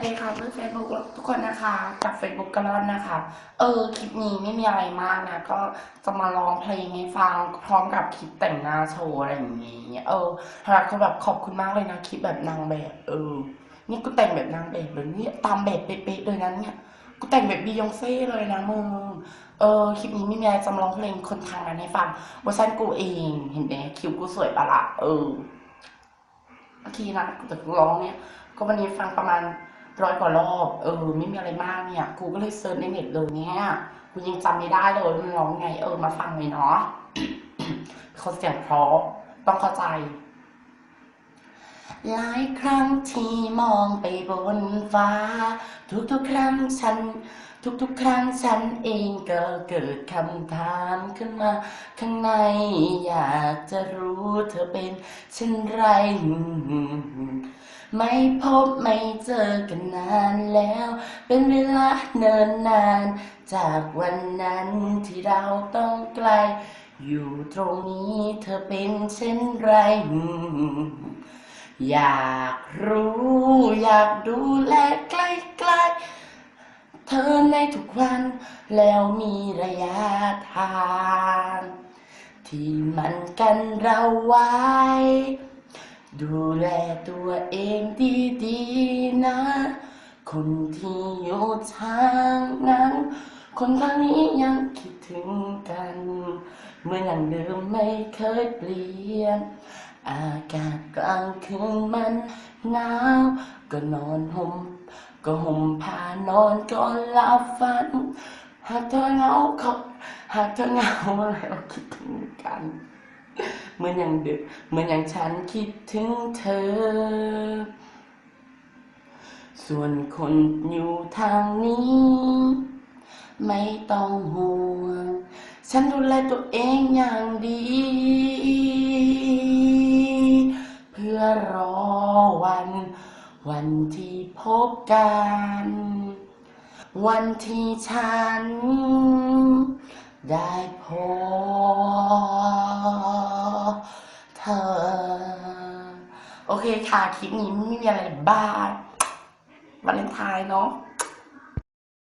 วัสดีค่ะเพื่อนเฟซบุ๊กทุกคนนะคะจากเฟซบุ๊กกระลอนนะคะ เออคลิปนี้ไม่มีอะไรมากนะ ก็จะมาร้องเพลงให้ฟังพร้อมกับคลิปแต่งหน้าโชว์อะไรอย่างงี้ เออแล้วก็แบบขอบคุณมากเลยนะคลิปแบบนางแบบ เออ นี่กูแต่งแบบนางแบบเลยเนี่ยตามแบบเป๊ะๆเลยนะเนี่ยกูแต่งแบบบียองเซ่เลยนะมึงเออคลิปนี้ไม่มีอะไรจำลองเพลงคนทางนั้นให้ฟังเวอร์ชันกูเองเห็นไหมคิวกูสวยปะละเออบางทีนะแต่กูร้องเนี่ยก็วันนี้ฟังประมาณ ร้อยกว่ารอบเออไม่มีอะไรมากเนี่ยกูก็เลยเซิร์ชในเน็ตเลยเนี่ยกูยังจำไม่ได้เลยมันร้องไง เออมาฟังเลยเนาะเขาเสียงเพราะต้องเข้าใจ หลายครั้งที่มองไปบนฟ้า ทุกๆครั้งฉันทุกๆ ครั้งฉันเองก็เกิดคำถามขึ้นมา ข้างในอยากจะรู้เธอเป็นเช่นไร ไม่พบไม่เจอกันนานแล้ว เป็นเวลาเนินนาน จากวันนั้นที่เราต้องไกล อยู่ตรงนี้เธอเป็นเช่นไร อยากรู้ อยากดูแลใกล้ๆเธอในทุกวันแล้วมีระยะทาง ที่มันกันเราไว้ ดูแลตัวเองดีๆนะ คนที่อยู่ทางนั้น คนทางนี้ยังคิดถึงกัน เมื่ออย่างเดิมไม่เคยเปลี่ยน อากาศกลางคืนมันหนาว ก็นอนห่มก็ห่มผ้านอนก็หลับฝัน หากเธอเหงาเขาหากเธอเหงาแล้วคิดถึงกัน เหมือนอย่างเดิมเหมือนอย่างฉันคิดถึงเธอ ส่วนคนอยู่ทางนี้ ไม่ต้องห่วง ฉันดูแลตัวเองอย่างดี เพื่อรอวัน วันที่พบกันวันที่ฉันได้พบ โอเคค่ะ คลิปนี้ไม่มีอะไรบ้าวันเลนไทน์เนาะ